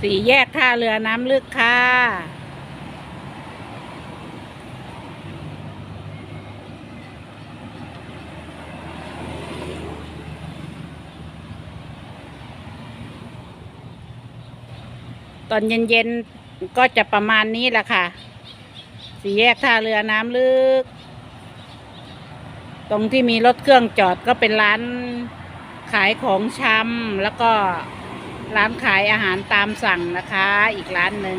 สี่แยกท่าเรือน้ำลึกค่ะ ตอนเย็นๆ ก็จะประมาณนี้แหละค่ะ สี่แยกท่าเรือน้ำลึก ตรงที่มีรถเครื่องจอดก็เป็นร้านขายของชำแล้วก็ ร้านขายอาหารตามสั่งนะคะ อีกร้านหนึ่ง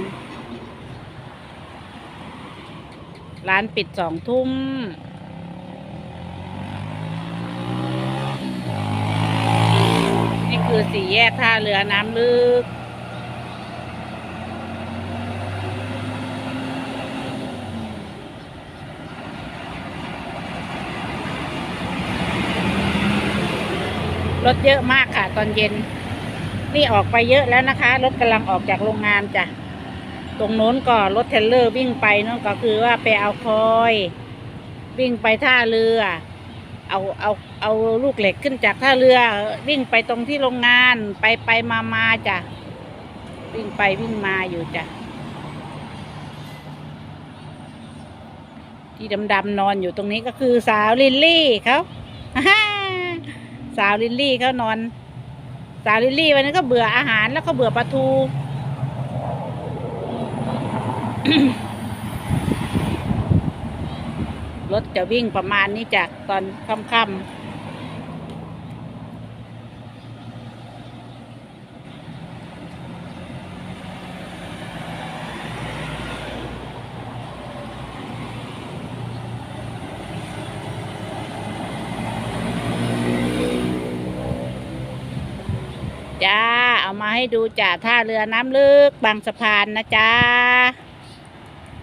ร้านปิดสองทุ่มนี่คือสี่แยกท่าเรือน้ำลึก รถเยอะมากค่ะตอนเย็น นี่ออกไปเยอะแล้วนะคะ รถกำลังออกจากโรงงานจ้ะ ตรงโน้นก็รถเทรลเลอร์วิ่งไปนั่นก็คือว่าไปเอาคอย วิ่งไปท่าเรือ เอาเอาเอาลูกเหล็กขึ้นจากท่าเรือ วิ่งไปตรงที่โรงงานไปไปมามาจ้ะ วิ่งไปวิ่งมาอยู่จ้ะ ที่ดำๆนอนอยู่ตรงนี้ก็คือสาวลิลลี่เขาสาวลิลลี่เขานอน สาวลิลลี่วันนี้นก็เบื่ออาหารแล้วก็เบื่อปลาทู รถจะวิ่งประมาณนี้จากตอนค่ำๆ จ้า เอามาให้ดูจ้าท่าเรือน้ำลึกบางสะพานนะจ้า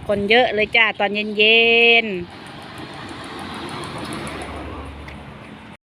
คนเยอะเลยจ้า ตอนเย็นๆ